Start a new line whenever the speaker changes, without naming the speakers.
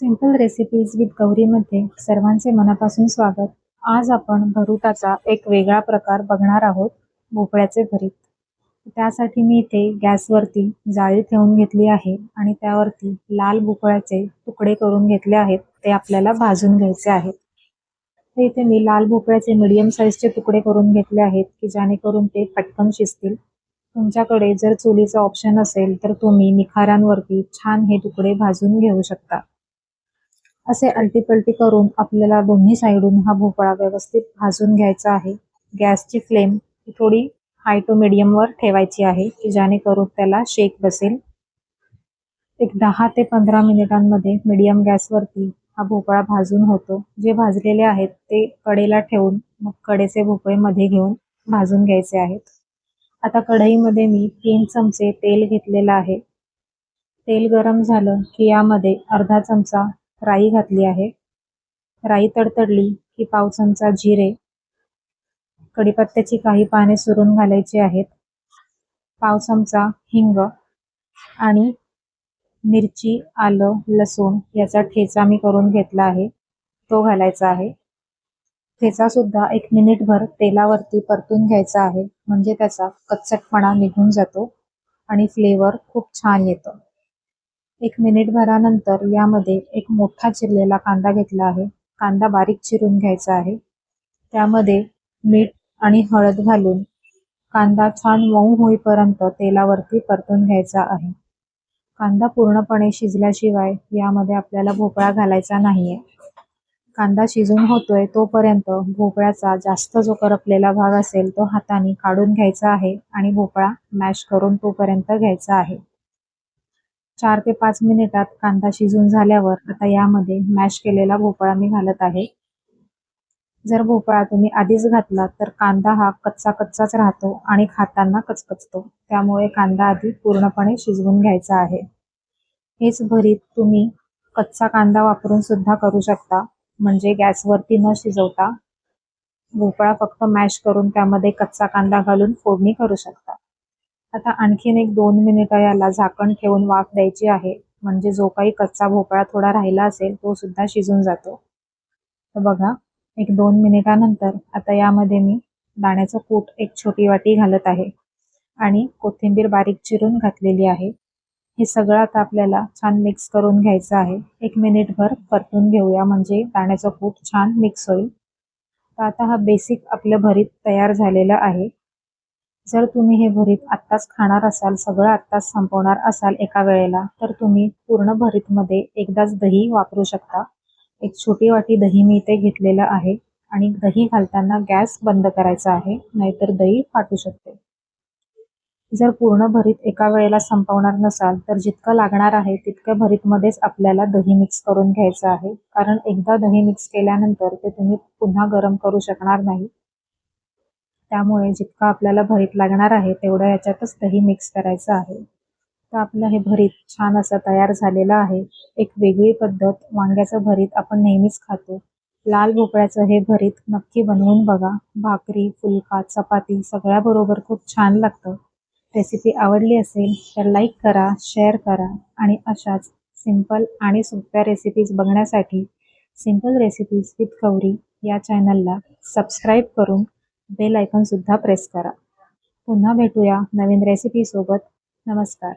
Simple recipes with गौरीमध्ये सर्वांचे मनापासून स्वागत. आज आपण भरुताचा एक वेगळा प्रकार बघणार आहोत भोपळ्याचे भरीत. त्यासाठी मी इथे गॅसवरती जाळी ठेवून घेतली आहे आणि त्यावरती लाल भोपळ्याचे तुकडे करून घेतले आहेत. ते आपल्याला भाजून घ्यायचे आहेत. तर इथे मी लाल भोपळ्याचे मिडियम साईजचे तुकडे करून घेतले आहेत की जेणेकरून ते पटकन शिजतील. तुमच्याकडे जर चुलीचा ऑप्शन असेल तर तुम्ही निखारांवरती छान हे तुकडे भाजून घेऊ शकता. असे अलटीपलटी करून आपल्याला दोन्ही साईडून हा भोपळा व्यवस्थित भाजून घ्यायचा आहे. गॅसची फ्लेम थोडी हाय टू वर ठेवायची आहे की जेणेकरून त्याला शेक बसेल. एक दहा ते पंधरा मिनिटांमध्ये मीडियम गॅसवरती हा भोपळा भाजून होतो. जे भाजलेले आहेत ते कडेला ठेवून मग कडेचे भोपळे मध्ये घेऊन भाजून घ्यायचे आहेत. आता कढईमध्ये मी तीन चमचे तेल घेतलेलं आहे. तेल गरम झालं की यामध्ये अर्धा चमचा राई घातली आहे. राई तडतडली की पाव चमचा जिरे कडीपत्त्याची काही पाने सुरून घालायची आहेत. पाव चमचा हिंग आणि मिरची आलं लसूण याचा ठेचा मी करून घेतला आहे. तो घालायचा आहे. ठेचा सुद्धा एक मिनिटभर तेलावरती परतून घ्यायचा आहे. म्हणजे त्याचा कच्चटपणा निघून जातो आणि फ्लेवर खूप छान येतो. एक मिनिट भरानंतर यामध्ये एक मोठा चिरलेला कांदा घेतला आहे. कांदा बारीक चिरून घ्यायचा आहे. त्यामध्ये मीठ आणि हळद घालून कांदा छान मऊ होईपर्यंत तेलावरती परतून घ्यायचा आहे. कांदा पूर्णपणे शिजल्याशिवाय यामध्ये आपल्याला भोपळा घालायचा नाहीये. कांदा शिजून होतोय तोपर्यंत भोपळ्याचा जास्त जो करपलेला भाग असेल तो हाताने काढून घ्यायचा आहे आणि भोपळा मॅश करून तोपर्यंत घ्यायचा आहे. चार ते पाच मिनिटात कांदा शिजून झाल्यावर आता यामध्ये मॅश केलेला भोपळा मी घालत आहे. जर भोपळा तुम्ही आधीच घातला तर कांदा हा कच्चा कच्चाच राहतो आणि खाताना कचकचतो. त्यामुळे कांदा आधी पूर्णपणे शिजवून घ्यायचा आहे. हेच भरीत तुम्ही कच्चा कांदा वापरून सुद्धा करू शकता. म्हणजे गॅसवरती न शिजवता भोपळा फक्त मॅश करून त्यामध्ये कच्चा कांदा घालून फोडणी करू शकता. आता आणखीन एक दोन मिनिटं याला झाकण ठेवून वाफ द्यायची आहे. म्हणजे जो काही कच्चा भोपळा थोडा राहिला असेल तो सुद्धा शिजून जातो. तर बघा एक दोन मिनिटानंतर आता यामध्ये मी दाण्याचं कूट एक छोटी वाटी घालत आहे. आणि कोथिंबीर बारीक चिरून घातलेली आहे. हे सगळं आता आपल्याला छान मिक्स करून घ्यायचं आहे. एक मिनिटभर परतून घेऊया म्हणजे दाण्याचं कूट छान मिक्स होईल. तर आता हा बेसिक आपलं भरीत तयार झालेलं आहे. जर तुम्ही हे भरीत आत्ताच खाणार असाल सगळं आत्ताच संपवणार असाल एका वेळेला तर तुम्ही पूर्ण भरीतमध्ये एकदाच दही वापरू शकता. एक छोटी वाटी दही मी इथे घेतलेलं आहे आणि दही घालताना गॅस बंद करायचा आहे नाहीतर दही फाटू शकते. जर पूर्ण भरीत एका वेळेला संपवणार नसाल तर जितकं लागणार आहे तितकं भरीतमध्येच आपल्याला दही मिक्स करून घ्यायचं आहे. कारण एकदा दही मिक्स केल्यानंतर ते तुम्ही पुन्हा गरम करू शकणार नाही. त्यामुळे जितकं आपल्याला भरीत लागणार आहे तेवढं याच्यातच दही मिक्स करायचं आहे. तर आपलं हे भरीत छान असं तयार झालेलं आहे. एक वेगळी पद्धत वांग्याचं भरीत आपण नेहमीच खातो. लाल भोपळ्याचं हे भरीत नक्की बनवून बघा. भाकरी फुलका चपाती सगळ्याबरोबर खूप छान लागतं. रेसिपी आवडली असेल तर लाईक करा शेअर करा आणि अशाच सिंपल आणि सोप्या रेसिपीज बघण्यासाठी सिंपल रेसिपीज विथ गौरी या चॅनलला सबस्क्राईब करून बेल सुद्धा प्रेस करा. पुन्हा भेटूया नवीन रेसिपीसोबत नमस्कार.